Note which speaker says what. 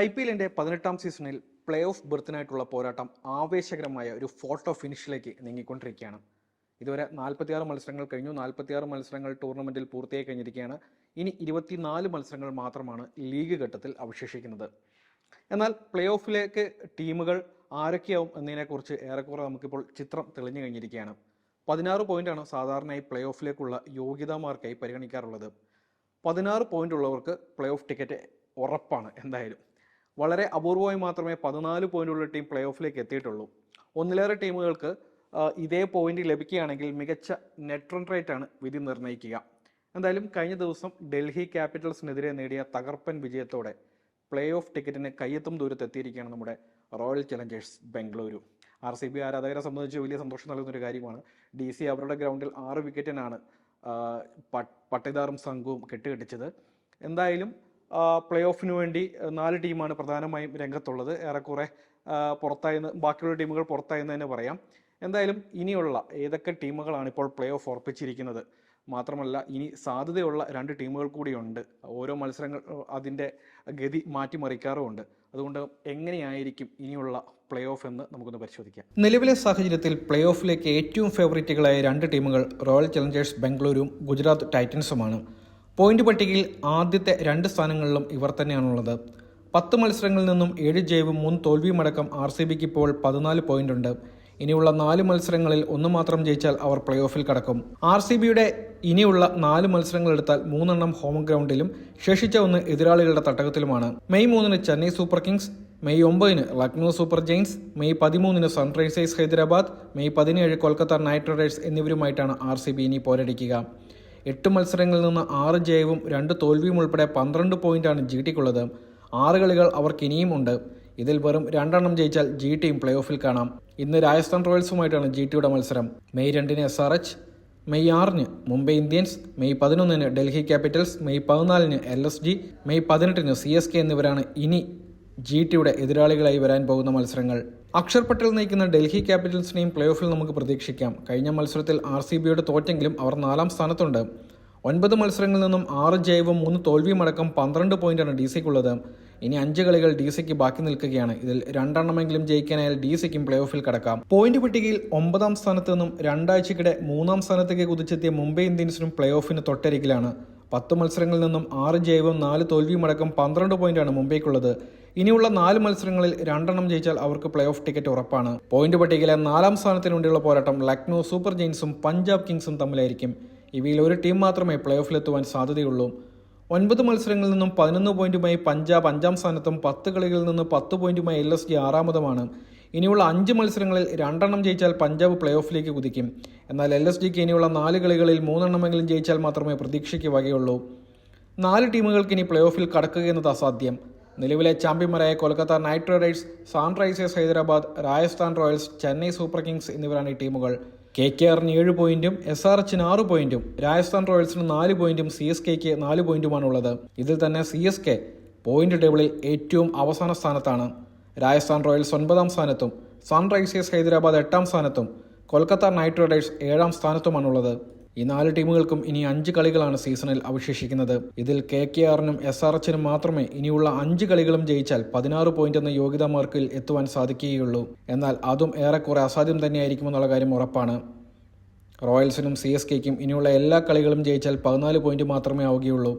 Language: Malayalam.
Speaker 1: ഐ പി എല്ലിന്റെ പതിനെട്ടാം സീസണിൽ പ്ലേ ഓഫ് ബെർത്തിനായിട്ടുള്ള പോരാട്ടം ആവേശകരമായ ഒരു ഫോട്ടോ ഫിനിഷിലേക്ക് നീങ്ങിക്കൊണ്ടിരിക്കുകയാണ്. ഇതുവരെ നാൽപ്പത്തിയാറ് മത്സരങ്ങൾ കഴിഞ്ഞു. നാൽപ്പത്തിയാറ് മത്സരങ്ങൾ ടൂർണമെന്റിൽ പൂർത്തിയായി കഴിഞ്ഞിരിക്കുകയാണ്. ഇനി ഇരുപത്തിനാല് മത്സരങ്ങൾ മാത്രമാണ് ലീഗ് ഘട്ടത്തിൽ അവശേഷിക്കുന്നത്. എന്നാൽ പ്ലേ ഓഫിലേക്ക് ടീമുകൾ ആരൊക്കെയാവും എന്നതിനെക്കുറിച്ച് ഏറെക്കുറെ നമുക്കിപ്പോൾ ചിത്രം തെളിഞ്ഞു കഴിഞ്ഞിരിക്കുകയാണ്. പതിനാറ് പോയിന്റാണ് സാധാരണയായി പ്ലേ ഓഫിലേക്കുള്ള യോഗ്യതാ മാർക്കായി പരിഗണിക്കാറുള്ളത്. പതിനാറ് പോയിന്റ് ഉള്ളവർക്ക് പ്ലേ ഓഫ് ടിക്കറ്റ് ഉറപ്പാണ് എന്തായാലും. വളരെ അപൂർവമായി മാത്രമേ പതിനാല് പോയിന്റുള്ള ടീം പ്ലേ ഓഫിലേക്ക് എത്തിയിട്ടുള്ളൂ. ഒന്നിലേറെ ടീമുകൾക്ക് ഇതേ പോയിന്റ് ലഭിക്കുകയാണെങ്കിൽ മികച്ച നെറ്റ് റൺ റേറ്റ് ആണ് വിധി നിർണയിക്കുക. എന്തായാലും കഴിഞ്ഞ ദിവസം ഡൽഹി ക്യാപിറ്റൽസിനെതിരെ നേടിയ തകർപ്പൻ വിജയത്തോടെ പ്ലേ ഓഫ് ടിക്കറ്റിന് കയ്യെത്തും ദൂരത്ത് എത്തിയിരിക്കുകയാണ് നമ്മുടെ Royal Challengers Bengaluru R C B ആരാധകരെ സംബന്ധിച്ച് വലിയ സന്തോഷം നൽകുന്ന ഒരു കാര്യമാണ്. ഡി സി അവരുടെ ഗ്രൗണ്ടിൽ ആറ് വിക്കറ്റിനാണ് പട്ടിദാറും സംഘവും കെട്ടുകെട്ടിച്ചത്. എന്തായാലും പ്ലേ ഓഫിന് വേണ്ടി നാല് ടീമാണ് പ്രധാനമായും രംഗത്തുള്ളത്. ഏറെക്കുറെ പുറത്തായെന്ന് ബാക്കിയുള്ള ടീമുകൾ പുറത്തായെന്ന് തന്നെ പറയാം. എന്തായാലും ഇനിയുള്ള ഏതൊക്കെ ടീമുകളാണ് ഇപ്പോൾ പ്ലേ ഓഫ് ഉറപ്പിച്ചിരിക്കുന്നത്? മാത്രമല്ല ഇനി സാധ്യതയുള്ള രണ്ട് ടീമുകൾ കൂടിയുണ്ട് ഓരോ മത്സരങ്ങൾ അതിന്റെ ഗതി മാറ്റിമറിക്കാറുമുണ്ട്. അതുകൊണ്ട് എങ്ങനെയായിരിക്കും ഇനിയുള്ള പ്ലേ ഓഫ് എന്ന് നമുക്കൊന്ന് പരിശോധിക്കാം. നിലവിലെ സാഹചര്യത്തിൽ പ്ലേ ഓഫിലേക്ക് ഏറ്റവും ഫേവറേറ്റുകളായ രണ്ട് ടീമുകൾ റോയൽ ചലഞ്ചേഴ്സ് ബംഗളൂരും ഗുജറാത്ത് ടൈറ്റൻസുമാണ് പോയിന്റ് പട്ടികയിൽ ആദ്യത്തെ രണ്ട് സ്ഥാനങ്ങളിലും ഇവർ തന്നെയാണുള്ളത്. പത്ത് മത്സരങ്ങളിൽ നിന്നും ഏഴ് ജയവും മൂന്ന് തോൽവിയുമടക്കം ആർ സി ബിക്ക് ഇപ്പോൾ പതിനാല് പോയിന്റ് ഉണ്ട്. ഇനിയുള്ള നാല് മത്സരങ്ങളിൽ ഒന്ന് മാത്രം ജയിച്ചാൽ അവർ പ്ലേ ഓഫിൽ കടക്കും. ആർ സി ബിയുടെ ഇനിയുള്ള നാല് മത്സരങ്ങൾ എടുത്താൽ മൂന്നെണ്ണം ഹോം ഗ്രൗണ്ടിലും ശേഷിച്ച ഒന്ന് എതിരാളികളുടെ തട്ടകത്തിലുമാണ്. മെയ് മൂന്നിന് ചെന്നൈ സൂപ്പർ കിങ്സ് മെയ് ഒമ്പതിന് ലക്നൌ സൂപ്പർ ജെയിൻസ് മെയ് പതിമൂന്നിന് സൺറൈസേഴ്സ് ഹൈദരാബാദ് മെയ് പതിനേഴ് കൊൽക്കത്ത നൈറ്റ് റൈഡേഴ്സ് എന്നിവരുമായിട്ടാണ് ആർ സി ബി ഇനി പോരടിക്കുക. എട്ട് മത്സരങ്ങളിൽ നിന്ന് ആറ് ജയവും രണ്ട് തോൽവിയും ഉൾപ്പെടെ പന്ത്രണ്ട് പോയിന്റാണ് ജി ടിക്കുള്ളത്. ആറ് കളികൾ അവർക്ക് ഇനിയും ഉണ്ട്. ഇതിൽ വെറും രണ്ടെണ്ണം ജയിച്ചാൽ ജി ടീം പ്ലേ ഓഫിൽ കാണാം. ഇന്ന് രാജസ്ഥാൻ റോയൽസുമായിട്ടാണ് ജി ടിയുടെ മത്സരം. മെയ് രണ്ടിന് എസ് ആർ എച്ച് മെയ് ആറിന് മുംബൈ ഇന്ത്യൻസ് മെയ് പതിനൊന്നിന് ഡൽഹി ക്യാപിറ്റൽസ് മെയ് പതിനാലിന് എൽ എസ് ജി മെയ് പതിനെട്ടിന് സി എസ് കെ എന്നിവരാണ് ഇനി ജി ടിയുടെ എതിരാളികളായി വരാൻ പോകുന്ന മത്സരങ്ങൾ. അക്ഷർ പട്ടേൽ നയിക്കുന്ന ഡൽഹി ക്യാപിറ്റൽസിനെയും പ്ലേ ഓഫിൽ നമുക്ക് പ്രതീക്ഷിക്കാം. കഴിഞ്ഞ മത്സരത്തിൽ ആർ സി ബിയോട് തോറ്റെങ്കിലും അവർ നാലാം സ്ഥാനത്തുണ്ട്. ഒൻപത് മത്സരങ്ങളിൽ നിന്നും ആറ് ജയവും മൂന്ന് തോൽവിയും അടക്കം പന്ത്രണ്ട് പോയിന്റാണ് ഡി സിക്കുള്ളത്. ഇനി അഞ്ച് കളികൾ ഡി സിക്ക് ബാക്കി നിൽക്കുകയാണ്. ഇതിൽ രണ്ടെണ്ണമെങ്കിലും ജയിക്കാനായാൽ ഡി സിക്കും പ്ലേ ഓഫിൽ കടക്കാം. പോയിന്റ് പട്ടികയിൽ ഒമ്പതാം സ്ഥാനത്ത് നിന്നും രണ്ടാഴ്ചക്കിടെ മൂന്നാം സ്ഥാനത്തേക്ക് കുതിച്ചെത്തിയ മുംബൈ ഇന്ത്യൻസിനും പ്ലേ ഓഫിന് തൊട്ടരികിലാണ്. പത്ത് മത്സരങ്ങളിൽ നിന്നും ആറ് ജയവും നാല് തോൽവിയും അടക്കം പന്ത്രണ്ട് പോയിന്റാണ് മുംബൈക്കുള്ളത്. ഇനിയുള്ള നാല് മത്സരങ്ങളിൽ രണ്ടെണ്ണം ജയിച്ചാൽ അവർക്ക് പ്ലേ ഓഫ് ടിക്കറ്റ് ഉറപ്പാണ്. പോയിന്റ് പട്ടികയിലെ നാലാം സ്ഥാനത്തിന് വേണ്ടിയുള്ള പോരാട്ടം ലക്നൗ സൂപ്പർ ജെയിൻസും പഞ്ചാബ് കിങ്സും തമ്മിലായിരിക്കും. ഇവയിൽ ഒരു ടീം മാത്രമേ പ്ലേ ഓഫിലെത്തുവാൻ സാധ്യതയുള്ളൂ. ഒൻപത് മത്സരങ്ങളിൽ നിന്നും പതിനൊന്ന് പോയിന്റുമായി പഞ്ചാബ് അഞ്ചാം സ്ഥാനത്തും പത്ത് കളികളിൽ നിന്ന് പത്ത് പോയിന്റുമായി എൽ എസ് ജി ആറാമതുമാണ്. ഇനിയുള്ള അഞ്ച് മത്സരങ്ങളിൽ രണ്ടെണ്ണം ജയിച്ചാൽ പഞ്ചാബ് പ്ലേ ഓഫിലേക്ക് കുതിക്കും. എന്നാൽ എൽ എസ് ജിക്ക് ഇനിയുള്ള നാല് കളികളിൽ മൂന്നെണ്ണമെങ്കിലും ജയിച്ചാൽ മാത്രമേ പ്രതീക്ഷയ്ക്ക് വകയുള്ളൂ. നാല് ടീമുകൾക്ക് ഇനി പ്ലേ ഓഫിൽ കടക്കുകയെന്നത് അസാധ്യം. നിലവിലെ ചാമ്പ്യന്മാരായ Kolkata Knight Riders Sunrisers Hyderabad Rajasthan Royals Chennai Super Kings എന്നിവരാണ് ഈ ടീമുകൾ. കെ കെ ആറിന് ഏഴ് പോയിന്റും എസ് ആർ എച്ചിന് ആറ് പോയിന്റും രാജസ്ഥാൻ റോയൽസിന് നാല് പോയിന്റും സി എസ് കെക്ക് നാല് പോയിന്റുമാണുള്ളത് ഇതിൽ തന്നെ സി എസ് കെ പോയിന്റ് ടേബിളിൽ ഏറ്റവും അവസാന സ്ഥാനത്താണ്. രാജസ്ഥാൻ റോയൽസ് ഒൻപതാം സ്ഥാനത്തും സൺറൈസേഴ്സ് ഹൈദരാബാദ് എട്ടാം സ്ഥാനത്തും കൊൽക്കത്ത നൈറ്റ് റൈഡേഴ്സ് ഏഴാം സ്ഥാനത്തുമാണുള്ളത്. ഈ നാല് ടീമുകൾക്കും ഇനി അഞ്ച് കളികളാണ് സീസണിൽ അവശേഷിക്കുന്നത്. ഇതിൽ കെ കെ ആറിനും എസ് ആർ എച്ചിനും മാത്രമേ ഇനിയുള്ള അഞ്ച് കളികളും ജയിച്ചാൽ പതിനാറ് പോയിന്റ് എന്ന യോഗ്യതാ മാർക്കിൽ എത്തുവാൻ സാധിക്കുകയുള്ളൂ. എന്നാൽ അതും ഏറെക്കുറെ അസാധ്യം തന്നെയായിരിക്കുമെന്നുള്ള കാര്യം ഉറപ്പാണ്. റോയൽസിനും സി എസ് കെക്കും ഇനിയുള്ള എല്ലാ കളികളും ജയിച്ചാൽ പതിനാല് പോയിന്റ് മാത്രമേ ആവുകയുള്ളൂ.